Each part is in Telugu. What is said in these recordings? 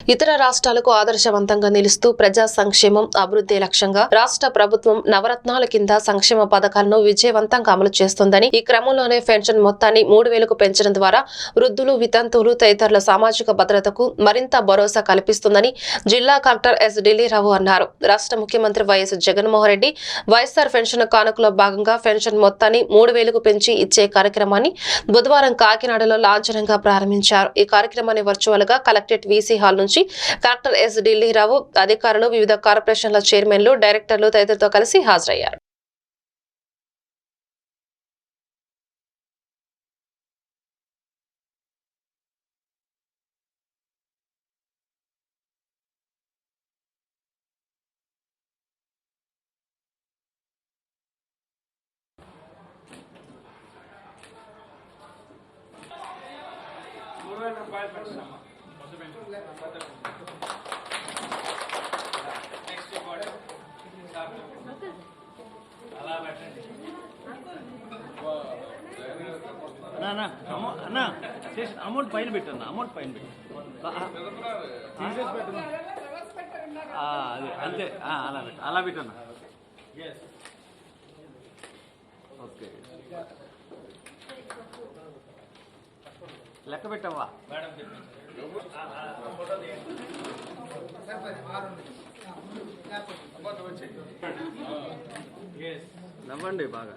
ఇతర రాష్ట్రాలకు ఆదర్శవంతంగా నిలుస్తూ ప్రజా సంక్షేమం అభివృద్ధి లక్ష్యంగా రాష్ట్ర ప్రభుత్వం నవరత్నాల కింద సంక్షేమ పథకాలను విజయవంతంగా అమలు చేస్తుందని ఈ క్రమంలోనే పెన్షన్ మొత్తాన్ని మూడు వేలకు పెంచడం ద్వారా వృద్ధులు వితంతువులు తదితరుల సామాజిక భద్రతకు మరింత భరోసా కల్పిస్తుందని జిల్లా కలెక్టర్ ఎస్ ఢిల్లీరావు అన్నారు. రాష్ట్ర ముఖ్యమంత్రి YS Jaganmohan Reddy YSR pension కానుకలో భాగంగా పెన్షన్ మొత్తాన్ని మూడు వేలకు పెంచి ఇచ్చే కార్యక్రమాన్ని బుధవారం కాకినాడలో లాంఛనంగా ప్రారంభించారు. ఈ కార్యక్రమాన్ని వర్చువల్గా కలెక్టరేట్ వీసీ హాల్ నుంచి కలెక్టర్ ఎస్ ఢిల్లీరావు అధికారులు వివిధ కార్పొరేషన్ల చైర్మన్లు డైరెక్టర్లు తదితరులతో కలిసి హాజరయ్యారు. అమౌంట్ పైన పెట్టన్నా అమౌంట్ పైన పెట్టు. అదే అంతే అలా పెట్టు అలా పెట్టన్నా. ఓకే. లెక్క పెట్టవా? నవ్వండి బాగా.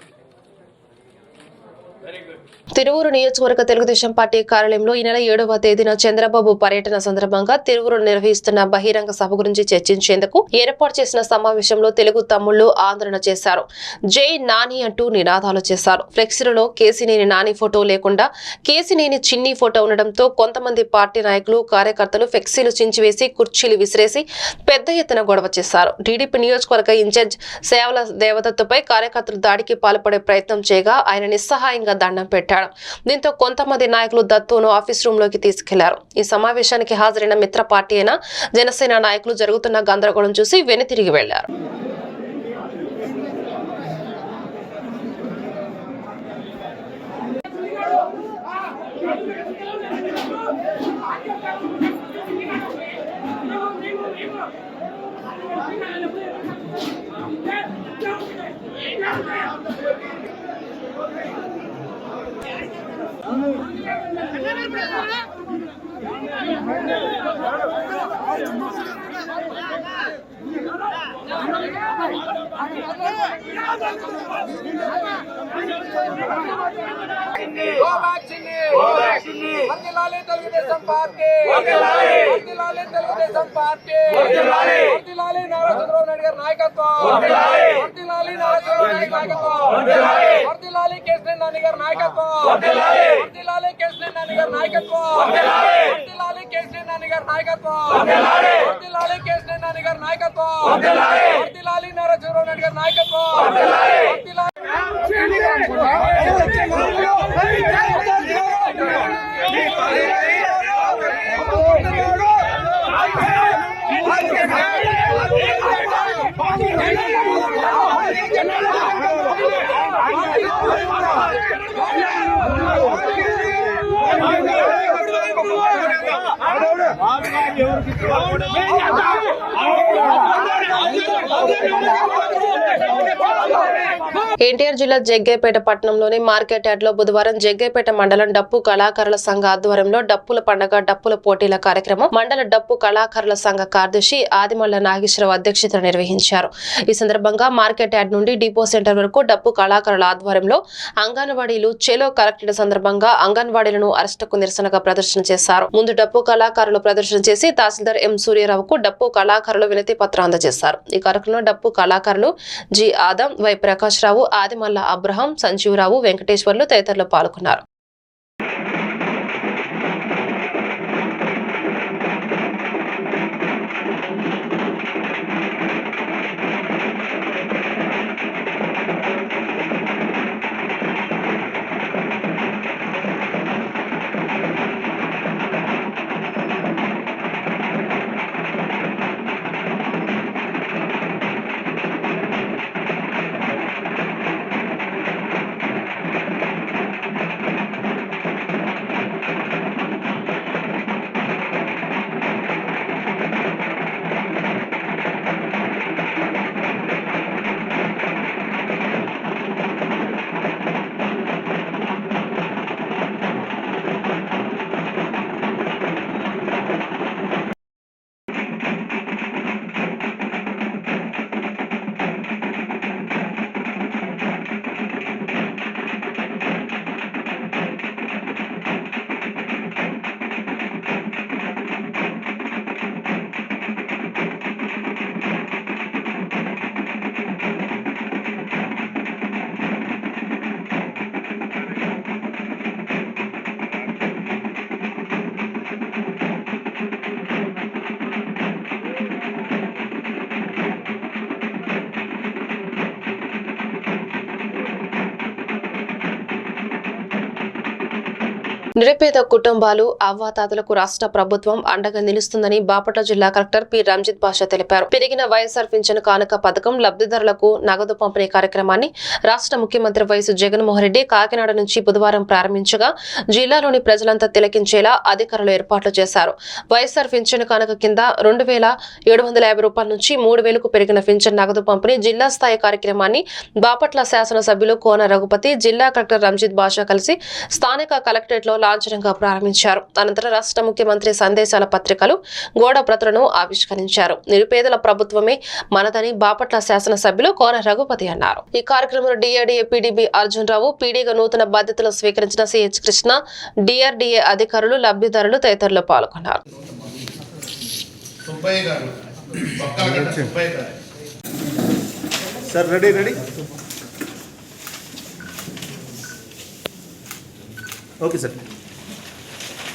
తిరువురు నియోజకవర్గ తెలుగుదేశం పార్టీ కార్యాలయంలో ఈ నెల ఏడవ తేదీన చంద్రబాబు పర్యటన సందర్భంగా తిరువురు నిర్వహిస్తున్న బహిరంగ సభ గురించి చర్చించేందుకు ఏర్పాటు చేసిన సమావేశంలో తెలుగు తమ్ముళ్ళు ఆందోళన చేశారు. జై నాని అంటూ నినాదాలు చేశారు. ఫ్లెక్సీలలో కేసీనేని నాని ఫోటో లేకుండా కేసీనేని చిన్ని ఫోటో ఉండడంతో కొంతమంది పార్టీ నాయకులు కార్యకర్తలు ఫ్లెక్సీలు చించివేసి కుర్చీలు విసిరేసి పెద్ద ఎత్తున గొడవ చేశారు. టీడీపీ నియోజకవర్గ ఇన్ఛార్జ్ సేవల దేవదత్తుపై కార్యకర్తలు దాడికి పాల్పడే ప్రయత్నం చేయగా ఆయన నిస్సహాయంగా దండం పెట్టాడు. దీంతో కొంతమంది నాయకులు దత్తును ఆఫీస్ రూమ్లోకి తీసుకెళ్ళారు. ఈ సమావేశానికి హాజరైన మిత్ర పార్టీ అయిన జనసేన నాయకులు జరుగుతున్న గందరగోళం చూసి వెనుతిరిగి వెళ్ళారు. Thank you. Telugudesam party Telugudesam party వర్ధిల్లాలి నారా చంద్రబాబు నాయుడు గారి నాయకత్వం వర్ధిల్లాలి నారా చంద్రబాబు నాయుడు నాయకత్వం వర్ధిల్లాలి కేసీఆర్ నాని గారి నాయకత్వం వర్ధిల్లాలి కేసీఆర్ నాని గారి నాయకత్వం వర్ధిల్లాలి కేసీఆర్ నాని గారి నాయకత్వం వర్ధిల్లాలి కేసీఆర్ నాని గారి నాయకత్వం నారా చంద్రబాబు నాయుడు గారి నాయకత్వం. ఎన్టీఆర్ జిల్లా జగ్గైపేట పట్టణంలోని మార్కెట్ యార్డ్లో బుధవారం జగ్గైపేట మండలం డప్పు కళాకారుల సంఘ ఆధ్వర్యంలో డప్పుల పండగ డప్పుల పోటీల కార్యక్రమం మండల డప్పు కళాకారుల సంఘ కార్యదర్శి ఆదిమల్ల నాగేశ్వరరావు అధ్యక్షతన నిర్వహించారు. ఈ సందర్భంగా మార్కెట్ యార్డ్ నుండి డిపో సెంటర్ వరకు డప్పు కళాకారుల ఆధ్వర్యంలో అంగన్వాడీలు చెలో కలెక్టర్ సందర్భంగా అంగన్వాడీలను అరెస్టుకు నిరసనగా ప్రదర్శన చేశారు. ముందు డప్పు కళాకారులు ప్రదర్శన చేసి తహసీల్దార్ ఎం సూర్యరావుకు డప్పు కళాకారులు వినతి పత్రం అందజేశారు. ఈ కార్యక్రమంలో డప్పు కళాకారులు G Adam Y Prakash Rao Adimalla Abraham Sanjeevarao Venkateswarlu తదితరులు పాల్గొన్నారు. నిరుపేద కుటుంబాలు అవ్వాతాతలకు రాష్ట్ర ప్రభుత్వం అండగా నిలుస్తుందని బాపట్ల జిల్లా కలెక్టర్ పి. రంజిత్ బాషా తెలిపారు. పెరిగిన వైఎస్ఆర్ పింఛను కానుక పథకం లబ్ధిదారులకు నగదు పంపిణీ కార్యక్రమాన్ని రాష్ట్ర ముఖ్యమంత్రి వైఎస్ జగన్మోహన్ రెడ్డి కాకినాడ నుంచి బుధవారం ప్రారంభించగా జిల్లాలోని ప్రజలంతా తిలకించేలా అధికారులు ఏర్పాట్లు చేశారు. వైఎస్ఆర్ పింఛను కానుక కింద రెండు వేల ఏడు వందల యాభై రూపాయల నుంచి మూడు వేలకు పెరిగిన పింఛన్ నగదు పంపిణీ జిల్లా స్థాయి కార్యక్రమాన్ని బాపట్ల శాసనసభ్యులు కోన రఘుపతి జిల్లా కలెక్టర్ రంజిత్ బాషా కలిసి స్థానిక కలెక్టరేట్లో లాంఛనంగా ప్రారంభించారు. అనంతరం రాష్ట్ర ముఖ్యమంత్రి సందేశాల పత్రికలు గోడ ప్రతులను ఆవిష్కరించారు. నిరుపేదల ప్రభుత్వమే మనదని బాపట్ల శాసనసభ్యులు కోన రఘుపతి అన్నారు. ఈ కార్యక్రమంలో డిఆర్డీఏ పీడీబీ అర్జున్ రావు పీడీగా నూతన బాధ్యతలు స్వీకరించిన సిహెచ్ కృష్ణ డిఆర్డీఏ అధికారులు లబ్ధిదారులు తదితరులు పాల్గొన్నారు. సుబ్బయ్య గారు. బొక్కలగడ్డ సుబ్బయ్య గారు. Sir ready ready? Okay sir.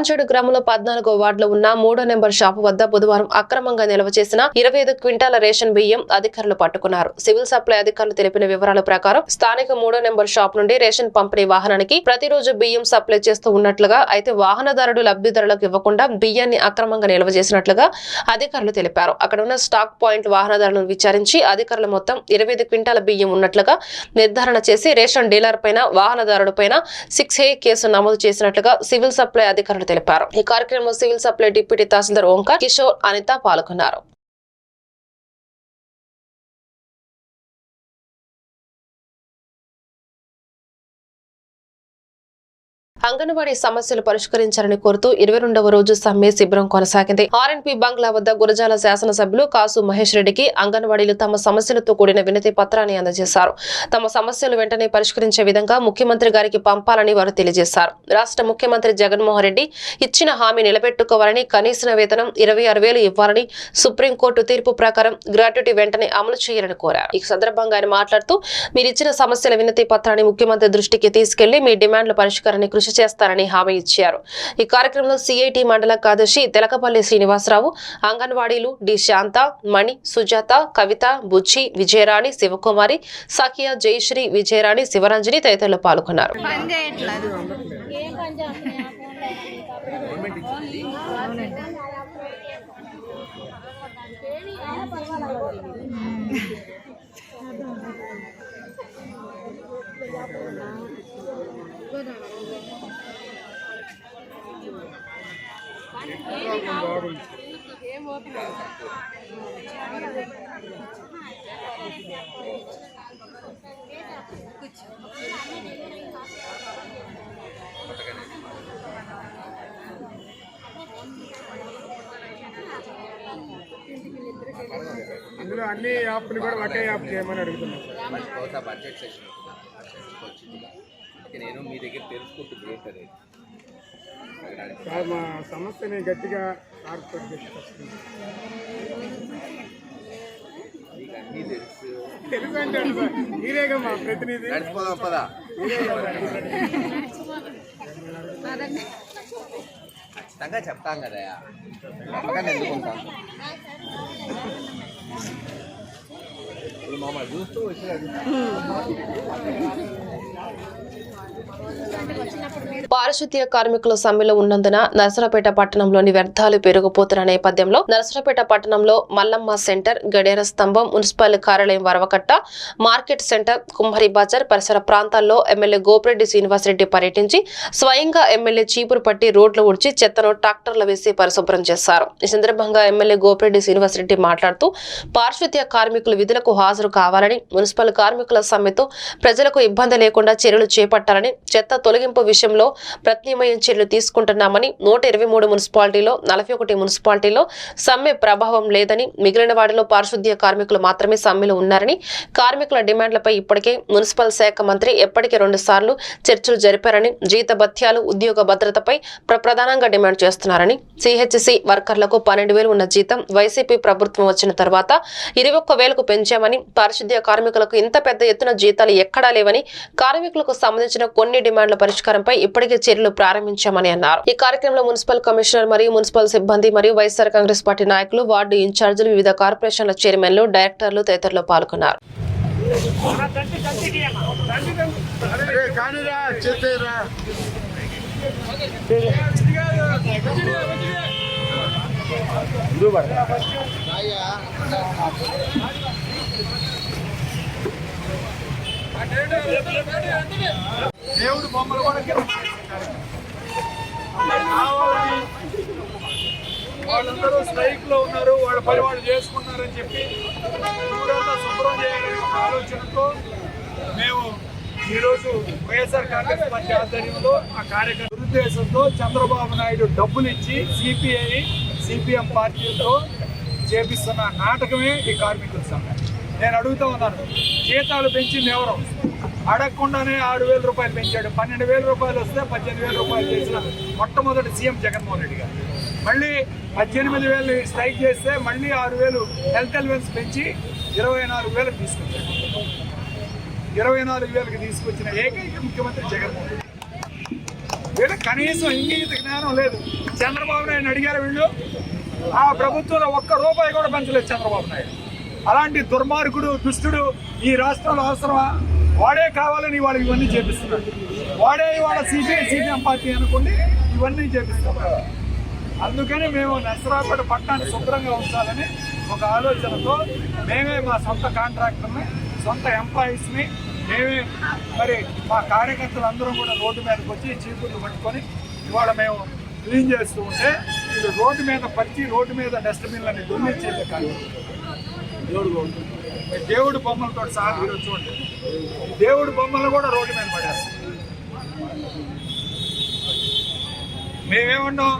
Karamchedu గ్రామంలో పద్నాలుగో వార్డులో ఉన్న మూడో నెంబర్ షాపు వద్ద బుధవారం అక్రమంగా నిల్వ చేసిన ఇరవై ఐదు క్వింటాల రేషన్ బియ్యం అధికారులు పట్టుకున్నారు. సివిల్ సప్లై అధికారులు తెలిపిన వివరాల ప్రకారం స్థానిక మూడో నెంబర్ షాప్ నుండి రేషన్ పంపిణీ వాహనానికి ప్రతిరోజు బియ్యం సప్లై చేస్తూ ఉన్నట్లుగా అయితే వాహనదారుడు లబ్ధిదారులకు ఇవ్వకుండా బియ్యాన్ని అక్రమంగా నిల్వ చేసినట్లుగా అధికారులు తెలిపారు. అక్కడ ఉన్న స్టాక్ పాయింట్ వాహనదారులను విచారించి అధికారులు మొత్తం ఇరవై ఐదు క్వింటాల బియ్యం ఉన్నట్లుగా నిర్ధారణ చేసి రేషన్ డీలర్ పైన వాహనదారుడు పైన సిక్స్ ఏ కేసు నమోదు చేసినట్లుగా సివిల్ సప్లై అధికారులు తెలిపారు. ఈ కార్యక్రమంలో civil supply deputy tahsildar Omkar Kishore Anitha పాల్గొన్నారు. అంగన్వాడీ సమస్యలు పరిష్కరించాలని కోరుతూ ఇరవై రెండవ రోజు సమ్మె శిబిరం కొనసాగింది. ఆర్ఎన్పి బంగ్లా వద్ద గురజాల శాసనసభ్యులు కాసు మహేష్ రెడ్డికి అంగన్వాడీలు తమ సమస్యలతో కూడిన వినతి పత్రాన్ని అందజేశారు. తమ సమస్యలు వెంటనే పరిష్కరించే విధంగా ముఖ్యమంత్రి గారికి పంపాలని వారు తెలియజేశారు. రాష్ట్ర ముఖ్యమంత్రి జగన్మోహన్ రెడ్డి ఇచ్చిన హామీ నిలబెట్టుకోవాలని కనీస వేతనం ఇరవై ఆరు వేలు ఇవ్వాలని సుప్రీంకోర్టు తీర్పు ప్రకారం గ్రాట్యుటీ వెంటనే అమలు చేయాలని కోరారు. ఈ సందర్భంగా ఆయన మాట్లాడుతూ మీరిచ్చిన సమస్యల వినతి పత్రాన్ని ముఖ్యమంత్రి దృష్టికి తీసుకెళ్ళి మీ డిమాండ్ల పరిష్కారాన్ని కృషి చేస్తారని హామీ ఇచ్చారు. ఈ కార్యక్రమంలో సిఐటి మండల కార్యదర్శి తెలకపల్లి శ్రీనివాసరావు అంగన్వాడీలు డి శాంత మణి సుజాత కవిత బుచ్చి విజయరాణి శివకుమారి సఖియా జయశ్రీ విజయరాణి శివరంజని తదితరులు పాల్గొన్నారు. పని అందులో అన్ని యాప్లు కూడా ఒకే యాప్ చేయమని అడుగుతున్నాం. బడ్జెట్ సెషన్ నేను మీ దగ్గర తెలుసుకుంటూ గ్రేట్ అది సార్ మా సమస్యని గట్టిగా కార్పొరేట్ తెలుసు అంటే అంటాడు సార్ మీరేగా మా ప్రతినిధి. ఖచ్చితంగా చెప్తాం కదా ఎందుకుంటాం ఇప్పుడు మమ్మల్ని చూస్తూ వచ్చి పారిశుద్ధ్య కార్మికుల సమ్మెలో ఉన్నందున నరసరాపేట పట్టణంలోని వ్యర్థాలు పెరిగిపోతున్న నేపథ్యంలో నరసరాపేట పట్టణంలో మల్లమ్మ సెంటర్ గడియార స్తంభం మున్సిపల్ కార్యాలయం వరవకట్ట మార్కెట్ సెంటర్ కుమ్మరి బజార్ పరిసర ప్రాంతాల్లో ఎమ్మెల్యే గోపిరెడ్డి శ్రీనివాసరెడ్డి పర్యటించి స్వయంగా ఎమ్మెల్యే చీపురు పట్టి రోడ్లు ఉడిచి చెత్తను ట్రాక్టర్లు వేసి పరిశుభ్రం చేశారు. ఈ సందర్భంగా ఎమ్మెల్యే గోపిరెడ్డి శ్రీనివాసరెడ్డి మాట్లాడుతూ పారిశుద్ధ్య కార్మికులు విధులకు హాజరు కావాలని మున్సిపల్ కార్మికుల సమ్మెతో ప్రజలకు ఇబ్బంది లేకుండా చర్యలు చేపట్టాలని చెత్త తొలగింపు విషయంలో ప్రత్యామ్నాయ చర్యలు తీసుకుంటున్నామని నూట ఇరవై మూడు మున్సిపాలిటీలో నలభై ఒకటి మున్సిపాలిటీలో సమ్మె ప్రభావం లేదని మిగిలిన వాటిలో పారిశుద్ధ్య కార్మికులు మాత్రమే సమ్మెలో ఉన్నారని కార్మికుల డిమాండ్లపై ఇప్పటికే మున్సిపల్ శాఖ మంత్రి ఎప్పటికీ రెండు సార్లు చర్చలు జరిపారని జీత భత్యాలు ఉద్యోగ భద్రతపై ప్ర- ప్రధానంగా డిమాండ్ చేస్తున్నారని సిహెచ్సి వర్కర్లకు పన్నెండు వేలు ఉన్న జీతం వైసీపీ ప్రభుత్వం వచ్చిన తర్వాత ఇరవై ఒక్క వేలకు పెంచామని పారిశుద్ధ్య కార్మికులకు ఇంత పెద్ద ఎత్తున జీతాలు ఎక్కడా లేవని కార్మికులకు సంబంధించిన కొన్ని డిమాండ్ల పరిష్కారంపై ఇప్పటికే చర్యలు ప్రారంభించామని అన్నారు. ఈ కార్యక్రమంలో మున్సిపల్ కమిషనర్ మరియు మున్సిపల్ సిబ్బంది మరియు వైఎస్ఆర్ కాంగ్రెస్ పార్టీ నాయకులు వార్డు ఇన్ఛార్జీలు వివిధ కార్పొరేషన్ల చైర్మన్లు డైరెక్టర్లు తదితరులు పాల్గొన్నారు. కానీరా దేవుడు బొమ్మలు కూడా కావాలని వాళ్ళందరూ స్ట్రైక్లో ఉన్నారు వాళ్ళ పని వాళ్ళు చేసుకున్నారని చెప్పి ఊరంతా శుభ్రం చేయాలనే ఆలోచనతో మేము ఈరోజు వైఎస్ఆర్ కాంగ్రెస్ పార్టీ ఆధ్వర్యంలో ఆ కార్యక్రమ దురుద్దేశంతో చంద్రబాబు నాయుడు డబ్బులు ఇచ్చి సిపిఐ సిపిఎం పార్టీలతో చేపిస్తున్న నాటకమే ఈ కార్మికుల సంఘం నేను అడుగుతా ఉన్నాను. జీతాలు పెంచింది ఎవరు? అడగకుండానే ఆరు వేల రూపాయలు పెంచాడు. పన్నెండు వేల రూపాయలు వస్తే పద్దెనిమిది వేల రూపాయలు చేసిన మొట్టమొదటి సీఎం జగన్మోహన్ రెడ్డి గారు. మళ్ళీ పద్దెనిమిది వేలు స్ట్రైక్ చేస్తే మళ్ళీ ఆరు వేలు హెల్త్ అలవెన్స్ పెంచి ఇరవై నాలుగు వేలకు తీసుకొచ్చాడు. ఇరవై నాలుగు వేలకు తీసుకొచ్చిన ఏకైక ముఖ్యమంత్రి జగన్మోహన్ రెడ్డి కనీసం ఇంగిత జ్ఞానం లేదు. చంద్రబాబు నాయుడు అడిగారు వీళ్ళు. ఆ ప్రభుత్వంలో ఒక్క రూపాయి కూడా పెంచలేదు చంద్రబాబు నాయుడు. అలాంటి దుర్మార్గుడు దుష్టుడు ఈ రాష్ట్రంలో అవసరమా? వాడే కావాలని వాళ్ళు ఇవన్నీ చేపిస్తున్నాడు వాడే వాళ్ళ సిపిఐ సిపిఎం పార్టీ అనుకోండి ఇవన్నీ చేపిస్తున్నారు. అందుకని మేము నరసరాపేట పట్టణాన్ని శుభ్రంగా ఉంచాలని ఒక ఆలోచనతో మేమే మా సొంత కాంట్రాక్టర్ని సొంత ఎంప్లాయీస్ని మేమే మరి మా కార్యకర్తలు అందరం కూడా రోడ్డు మీదకి వచ్చి చీపుర్లు పట్టుకొని ఇవాళ మేము క్లీన్ చేస్తూ ఉంటే ఇది రోడ్డు మీద పచ్చి రోడ్డు మీద డస్ట్బిన్లని దొంగిలించేది కాదు. దేవుడు దేవుడు బొమ్మలతో సహా మీరు చూడండి దేవుడు బొమ్మలు కూడా రోడ్డు మీద పడేస్తాం మేమేమన్నాం?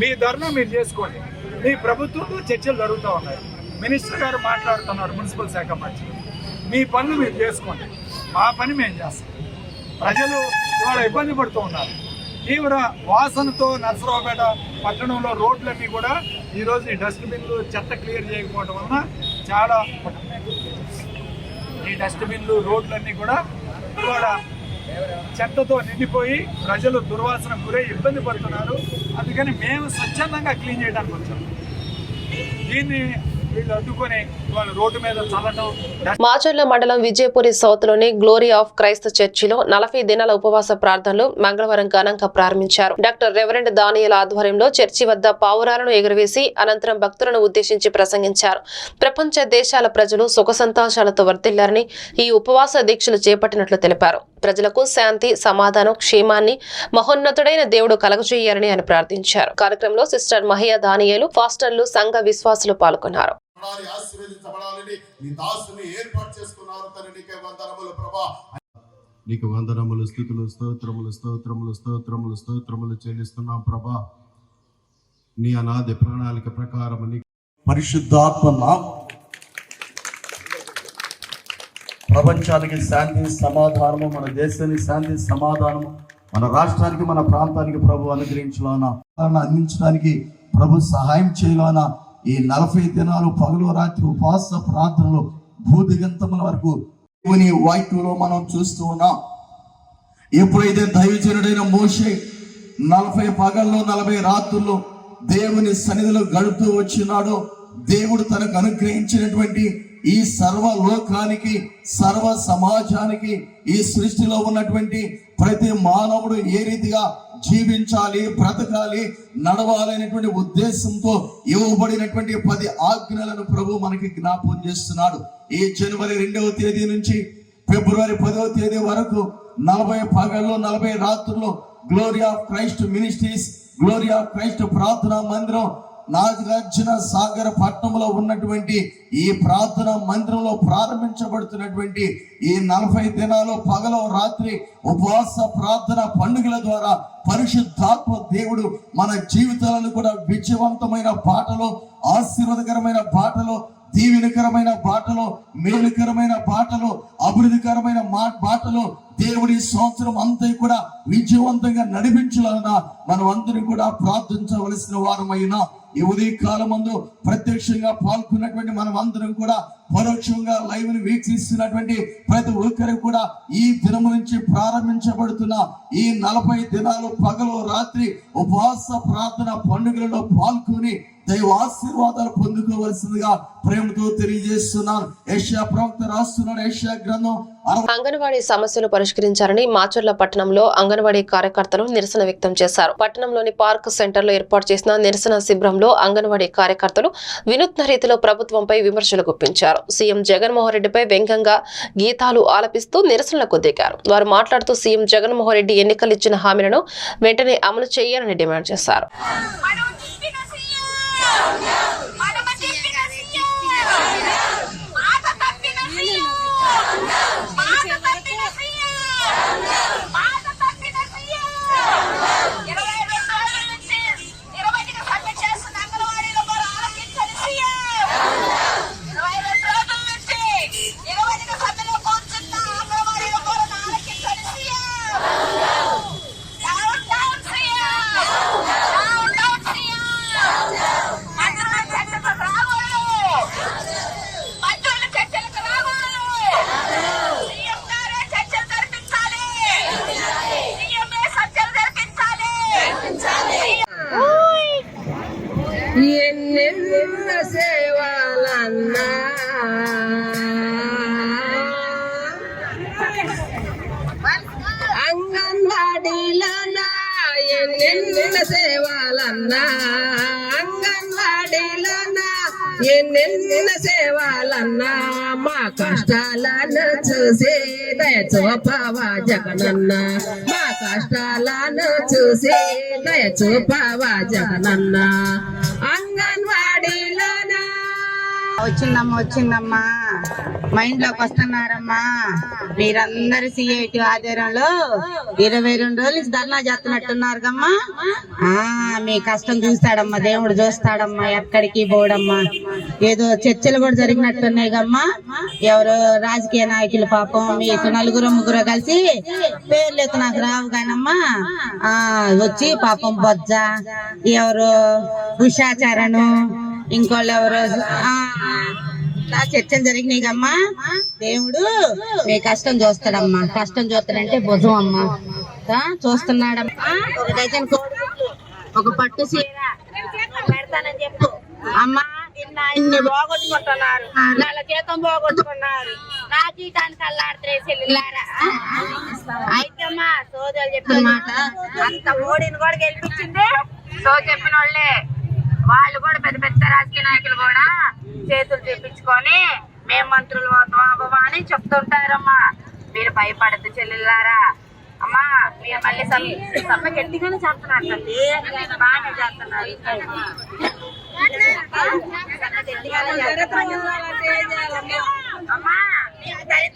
మీ ధర్నా మీరు చేసుకోండి. మీ ప్రభుత్వంతో చర్చలు జరుగుతూ ఉన్నాయి. మినిస్టర్ గారు మాట్లాడుతున్నారు మున్సిపల్ శాఖ మంత్రి. మీ పనులు మీరు చేసుకోండి. మా పని మేము చేస్తాం. ప్రజలు ఇవాళ ఇబ్బంది పడుతూ ఉన్నారు. తీవ్ర వాసనతో నర్సరావుపేట పట్టణంలో రోడ్లన్నీ కూడా ఈరోజు ఈ డస్ట్బిన్లు చెత్త క్లియర్ చేయకపోవడం వలన చాలా ఈ డస్ట్బిన్లు రోడ్లన్నీ కూడా కూడా చెత్తతో నిండిపోయి ప్రజలు దుర్వాసన గురై ఇబ్బంది పడుతున్నారు. అందుకని మేము స్వచ్ఛందంగా క్లీన్ చేయడానికి వచ్చాము దీన్ని వీళ్ళు అడ్డుకొని వాళ్ళు రోడ్డు మీద చల్లటం మాచర్ల మండలం విజయపురి సౌత్లోని గ్లోరీ ఆఫ్ క్రైస్త చర్చిలో నలభై దినాల ఉపవాస ప్రార్థనలు మంగళవారం ఘనంగా ప్రారంభించారు. డాక్టర్ రెవరెండ్ దానియల ఆధ్వర్యంలో చర్చి వద్ద పావురాలను ఎగురవేసి అనంతరం భక్తులను ఉద్దేశించి ప్రసంగించారు. ప్రపంచ దేశాల ప్రజలు సుఖ సంతోషాలతో వర్తిల్లారని ఈ ఉపవాస దీక్షలు చేపట్టినట్లు తెలిపారు. ప్రజలకు శాంతి సమాధానం క్షేమాన్ని మహోన్నతుడైన దేవుడు కలగజేయాలని ఆయన ప్రార్థించారు. కార్యక్రమంలో సిస్టర్ మహియా దానియేలు ఫాస్టర్లు సంఘ విశ్వాసులు పాల్గొన్నారు. పడాలి, ఆశీర్వదించబడాలని నీ దాసుని ఏర్పాటు చేసుకున్నారు తన నీకే వందనములు ప్రభా. నీకు వందనములు స్థుతులు స్తోత్రములు స్తోత్రములు స్తోత్రములు స్తోత్రములు చెల్లిస్తున్నాం ప్రభా. నీ అనాది ప్రణాళిక ప్రకారం నీ పరిశుద్ధాత్మ ప్రపంచానికి శాంతి సమాధానము మన దేశానికి శాంతి సమాధానము మన రాష్ట్రానికి మన ప్రాంతానికి ప్రభు అనుగ్రహించలోన. అందించడానికి ప్రభు సహాయం చేయలోన. ఈ నలభై దినాలు పగలు రాత్రి ఉపాస ప్రార్థనలు భూదిగంతముల వరకు దేవుని వాక్యంలో మనం చూస్తూ ఉన్నాం. ఎప్పుడైతే దైవజనుడైన మోషే నలభై పగల్లో నలభై రాత్రుల్లో దేవుని సన్నిధిలో గడుపుతూ వచ్చినాడో దేవుడు తనకు అనుగ్రహించినటువంటి ఈ సర్వ లోకానికి సర్వ సమాజానికి ఈ సృష్టిలో ఉన్నటువంటి ప్రతి మానవుడు ఏ రీతిగా జీవించాలి బ్రతకాలి నడవాలనేటువంటి ఉద్దేశంతో ఇవ్వబడినటువంటి పది ఆజ్ఞలను ప్రభు మనకి జ్ఞాపం చేస్తున్నాడు. ఈ జనవరి రెండవ తేదీ నుంచి ఫిబ్రవరి పదవ తేదీ వరకు నలభై పగళ్ళు నలభై రాత్రుల్లో glory of Christ ministries glory of Christ ప్రార్థనా మందిరం నాగార్జున సాగర్ పట్టణంలో ఉన్నటువంటి ఈ ప్రార్థన మందిరంలో ప్రారంభించబడుతున్నటువంటి ఈ నలభై దినాలు పగలో రాత్రి ఉపవాస ప్రార్థన పండుగల ద్వారా పరిశుద్ధాత్మ దేవుడు మన జీవితాలను కూడా విజయవంతమైన బాటలో ఆశీర్వాదకరమైన బాటలో దీవెనకరమైన బాటలో మేలుకరమైన బాటలో అభివృద్ధికరమైన మా బాటలో దేవుడి సంవత్సరం అంతా కూడా విజయవంతంగా నడిపించాలన్న మనం అందరం కూడా ప్రార్థించవలసిన వారమైనా ఈ ఉదయ కాలం ప్రత్యక్షంగా పాల్గొన్నటువంటి మనం అందరం కూడా పరోక్షంగా లైవ్ని వీక్షిస్తున్నటువంటి ప్రతి ఒక్కరికి కూడా ఈ దినము నుంచి ప్రారంభించబడుతున్న ఈ నలభై దినాలు పగలు రాత్రి ఉపవాస ప్రార్థన పండుగలలో పాల్గొని దైవ ఆశీర్వాదాలు పొందుకోవలసిందిగా ప్రేమతో తెలియజేస్తున్నాను ఏషియా ప్రవక్త రాస్తున్నాడు ఏషియా గ్రంథం అంగన్వాడీ సమస్యలు పరిష్కరించాలని మాచర్ల పట్టణంలో అంగన్వాడీ కార్యకర్తలు నిరసన వ్యక్తం చేశారు. పట్టణంలోని పార్క్ సెంటర్లో ఏర్పాటు చేసిన నిరసన శిబిరంలో అంగన్వాడీ కార్యకర్తలు వినూత్న రీతిలో ప్రభుత్వంపై విమర్శలు గుప్పించారు. సీఎం జగన్మోహన్ రెడ్డిపై వ్యంగ్యంగా గీతాలు ఆలపిస్తూ నిరసనలకు దిగారు. వారు మాట్లాడుతూ సీఎం జగన్మోహన్ రెడ్డి ఎన్నికలు ఇచ్చిన హామీలను వెంటనే అమలు చేయాలని డిమాండ్ చేశారు. మనం తిప్పిన ఎన్నెన్న సేవాలన్నా అంగన్వాడీలనా ఎన్నెన్న సేవాలన్నా మా కష్టాలను చూసి దయచూపవా జగనన్న. మా కష్టాలను చూసి దయచూపవా జగనన్నా. వచ్చిందమ్మా వచ్చిందమ్మా. మైండ్లోకి వస్తున్నారమ్మా. మీరందరు సిఐటి ఆధ్వర్యంలో ఇరవై రెండు రోజులు ధర్నా చేస్తున్నట్టున్నారు కమ్మా. ఆ మీ కష్టం చూస్తాడమ్మా దేవుడు చూస్తాడమ్మా ఎక్కడికి పోడమ్మా. ఏదో చర్చలు కూడా జరిగినట్టున్నాయి కమ్మా. ఎవరు రాజకీయ నాయకులు పాపం మీకు నలుగురు ముగ్గురు కలిసి పేర్లకు నాకు రావు కానమ్మా ఆ వచ్చి పాపం బొజ్జ ఎవరు ఉషాచరణు ఇంకోళ్ళు ఎవరు ఆ, ఇలా చర్చలు జరిగినాయి కమ్మా. దేవుడు మీ కష్టం చూస్తాడమ్మా. కష్టం చూస్తాడంటే భుజం అమ్మా. చూస్తున్నాడమ్మా. ఒక డజన్ కోడిగుడ్లు, ఒక పట్టు చీర. పెడతానని చెప్పు అమ్మా నిన్న ఇన్ని పోగొట్టుకుంటున్నారు. నెల జీతం పోగొట్టుకున్నారు. నా జీతానికి అల్లాడితే చెల్లిలారా. అయితే అమ్మా సోదరులు చెప్పిన మాట. అంత ఓడిని కూడా గెలిపించింది. సో చెప్పిన వాళ్ళే వాళ్ళు కూడా పెద్ద పెద్ద రాజకీయ నాయకులు కూడా చేతులు చూపించుకొని మేము మంత్రులు అవుతాం అవ్వమా అని చెప్తుంటారమ్మా. మీరు భయపడద్దు చెల్లెళ్ళారా అమ్మా మీరు మళ్ళీ సమ్మె గట్టిగానే చేస్తున్నారు తల్లి. బాగానే చేస్తున్నారు. గట్టిగానే చేస్తున్నారు. అమ్మా మీరు దరిద్రం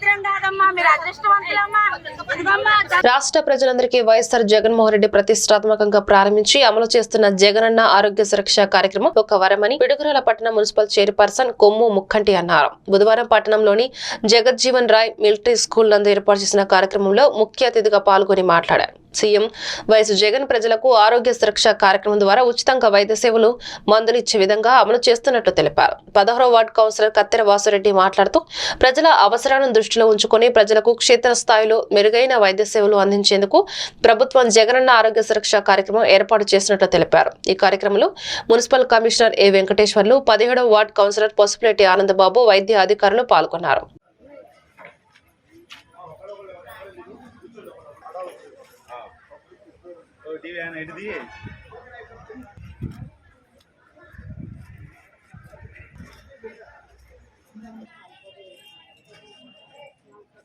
కాదమ్మా మీరు అదృష్టవంతులమ్మా ఇదిగోమ్మా రాష్ట్ర ప్రజలందరికీ వైఎస్ఆర్ జగన్మోహన్ రెడ్డి ప్రతిష్టాత్మకంగా ప్రారంభించి అమలు చేస్తున్న జగనన్న ఆరోగ్య సురక్ష కార్యక్రమం ఒక వరమని పిడుగురాల పట్టణం మున్సిపల్ చైర్పర్సన్ కొమ్ము ముక్కంటి అన్నారు. బుధవారం పట్టణంలోని జగజ్జీవన్ రాయ్ మిలిటరీ స్కూల్ నందు ఏర్పాటు చేసిన కార్యక్రమంలో ముఖ్య అతిథిగా పాల్గొని మాట్లాడారు. సీఎం వైఎస్ జగన్ ప్రజలకు ఆరోగ్య సురక్ష కార్యక్రమం ద్వారా ఉచితంగా వైద్య సేవలు మందులు ఇచ్చే విధంగా అమలు చేస్తున్నట్లు తెలిపారు. పదహారో వార్డు కౌన్సిలర్ కత్తెర వాసురెడ్డి మాట్లాడుతూ ప్రజల అవసరాలను దృష్టిలో ఉంచుకొని ప్రజలకు క్షేత్రస్థాయిలో మెరుగైన వైద్య సేవలు అందించేందుకు ప్రభుత్వం జగనన్న ఆరోగ్య సురక్ష కార్యక్రమం ఏర్పాటు చేసినట్లు తెలిపారు. ఈ కార్యక్రమంలో మున్సిపల్ కమిషనర్ ఏ వెంకటేశ్వర్లు పదిహేడవ వార్డు కౌన్సిలర్ పసుపులేటి ఆనందబాబు వైద్య అధికారులు పాల్గొన్నారు.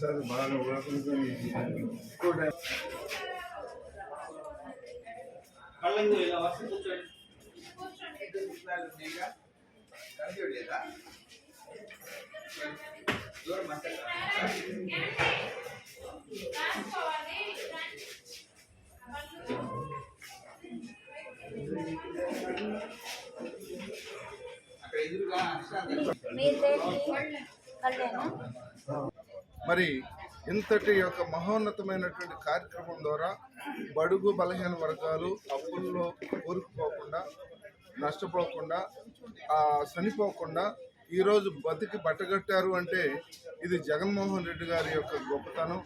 ఏయ్ తమ్ముడు కళ్ళంగు ఇలా వస్తే కూర్చోండి మరి ఇంతటి యొక్క మహోన్నతమైనటువంటి కార్యక్రమం ద్వారా బడుగు బలహీన వర్గాలు అప్పుల్లో కోరుకుపోకుండా నష్టపోకుండా చనిపోకుండా ఈరోజు బతికి బట్టగట్టారు అంటే ఇది జగన్మోహన్ రెడ్డి గారి యొక్క గొప్పతనం.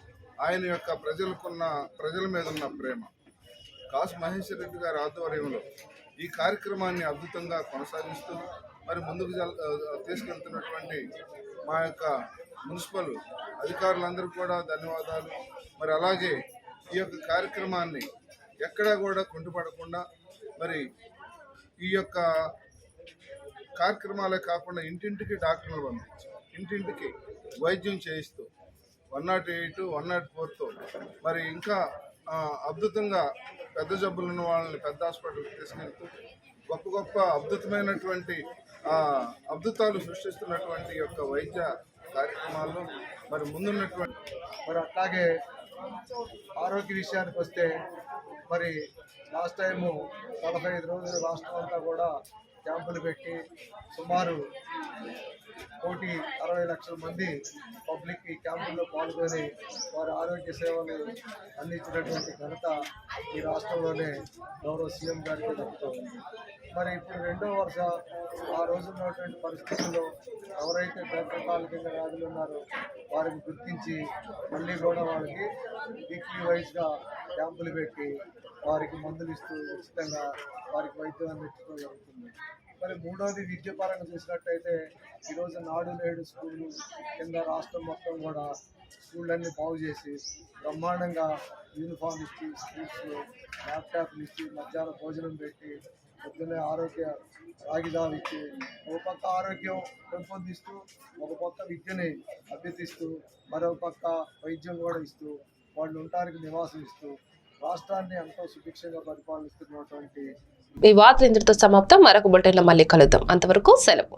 ఆయన యొక్క ప్రజలకున్న ప్రజల మీద ఉన్న ప్రేమ. కాసు మహేష్ రెడ్డి గారి ఆధ్వర్యంలో ఈ కార్యక్రమాన్ని అద్భుతంగా కొనసాగిస్తూ మరి ముందుకు తీసుకెళ్తున్నటువంటి మా యొక్క మున్సిపల్ అధికారులందరూ కూడా ధన్యవాదాలు. మరి అలాగే ఈ యొక్క కార్యక్రమాన్ని ఎక్కడా కూడా కుంటుపడకుండా మరి ఈ యొక్క కార్యక్రమాలే కాకుండా ఇంటింటికి డాక్టర్లు పంపించి ఇంటింటికి వైద్యం చేయిస్తూ one not eight one not ఫోర్తో మరి ఇంకా అద్భుతంగా పెద్ద జబ్బులు ఉన్న వాళ్ళని పెద్ద హాస్పిటల్కి తీసుకెళ్తూ గొప్ప గొప్ప అద్భుతమైనటువంటి అద్భుతాలు సృష్టిస్తున్నటువంటి యొక్క వైద్య కార్యక్రమాల్లో మరి ముందున్నటువంటి మరి అట్లాగే ఆరోగ్య విషయానికి వస్తే మరి లాస్ట్ టైము నలభై ఐదు రోజులు రాష్ట్రం అంతా కూడా క్యాంపులు పెట్టి సుమారు కోటి అరవై లక్షల మంది పబ్లిక్ ఈ క్యాంపుల్లో పాల్గొని వారి ఆరోగ్య సేవలు అందించినటువంటి ఘనత ఈ రాష్ట్రంలోనే గౌరవ సీఎం గారికి దక్కుతుంది మరి ఇప్పుడు రెండో వరుస ఆ రోజు ఉన్నటువంటి పరిస్థితుల్లో ఎవరైతే దీర్ఘకాలికంగా వ్యాధులు ఉన్నారో వారిని గుర్తించి మళ్ళీ కూడా వాళ్ళకి వీక్లీ వైజ్గా క్యాంపులు పెట్టి వారికి మందులు ఇస్తూ ఉచితంగా వారికి వైద్యం అందించడం జరుగుతుంది. మరి మూడోది విద్య పరంగా చూసినట్టయితే ఈరోజు నాడు నేడు స్కూళ్ళు కింద రాష్ట్రం మొత్తం కూడా స్కూళ్ళన్నీ బాగు చేసి బ్రహ్మాండంగా యూనిఫామ్ ఇచ్చి స్కూల్స్లో ల్యాప్టాప్లు ఇచ్చి మధ్యాహ్నం భోజనం పెట్టి పొద్దున్నే ఆరోగ్య రాగిదాలు ఇచ్చి ఒక పక్క ఆరోగ్యం పెంపొందిస్తూ ఒక పక్క విద్యని అభ్యర్థిస్తూ మరో పక్క వైద్యం కూడా ఇస్తూ వాళ్ళు ఉండటానికి నివాసం ఇస్తూ రాష్ట్రాన్ని ఎంతో సుభిక్షంగా పరిపాలిస్తున్నటువంటి ఈ వార్త ఇంతటితో సమాప్తం. మరొక బులెటిన్లో మళ్ళీ కలుద్దాం. అంతవరకు సెలవు.